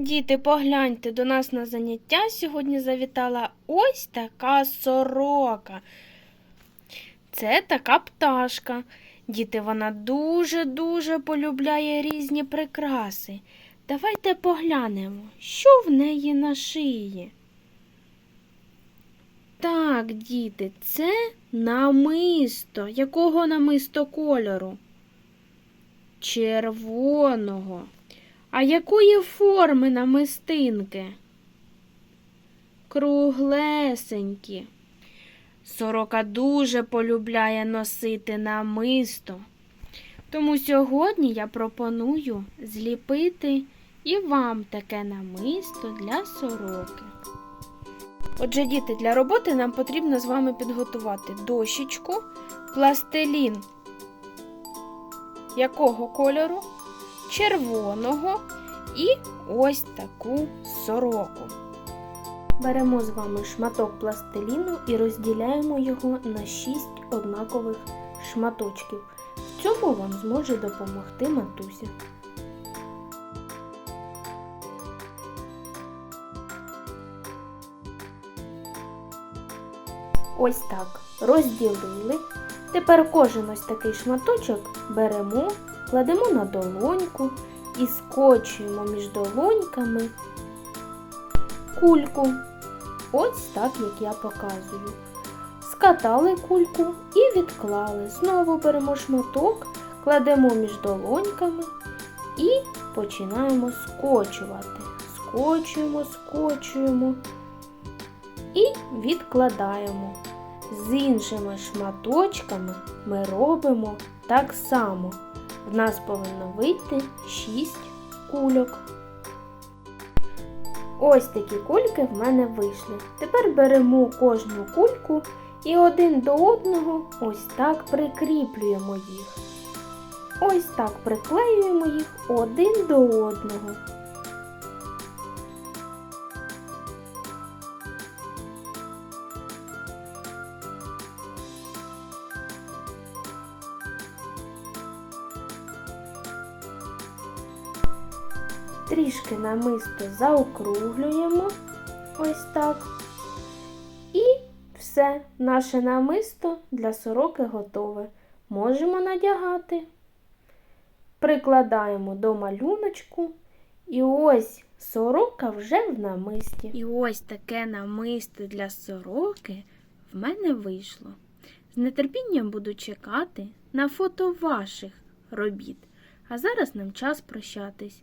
Діти, погляньте, до нас на заняття сьогодні завітала ось така сорока. Це така пташка. Діти, вона дуже-дуже полюбляє різні прикраси. Давайте поглянемо, що в неї на шиї. Так, діти, це намисто. Якого намисто кольору? Червоного. А якої форми намистинки? Круглесенькі. Сорока дуже полюбляє носити намисто. Тому сьогодні я пропоную зліпити і вам таке намисто для сороки. Отже, діти, для роботи нам потрібно з вами підготувати дощечку, пластилін якого кольору? Червоного і ось таку сороку. Беремо з вами шматок пластиліну і розділяємо його на 6 однакових шматочків. В цьому вам зможе допомогти матуся. Ось так розділили. Тепер кожен ось такий шматочок беремо, кладемо на долоньку і скочуємо між долоньками кульку. Ось так, як я показую. Скатали кульку і відклали. Знову беремо шматок, кладемо між долоньками і починаємо скочувати. Скочуємо, скочуємо і відкладаємо. З іншими шматочками ми робимо так само. В нас повинно вийти 6 кульок. Ось такі кульки в мене вийшли. Тепер беремо кожну кульку і один до одного ось так прикріплюємо їх. Ось так приклеюємо їх один до одного. Трішки намисто заокруглюємо ось так. І все, наше намисто для сороки готове. Можемо надягати. Прикладаємо до малюночку. І ось сорока вже в намисті. І ось таке намисто для сороки в мене вийшло. З нетерпінням буду чекати на фото ваших робіт. А зараз нам час прощатись.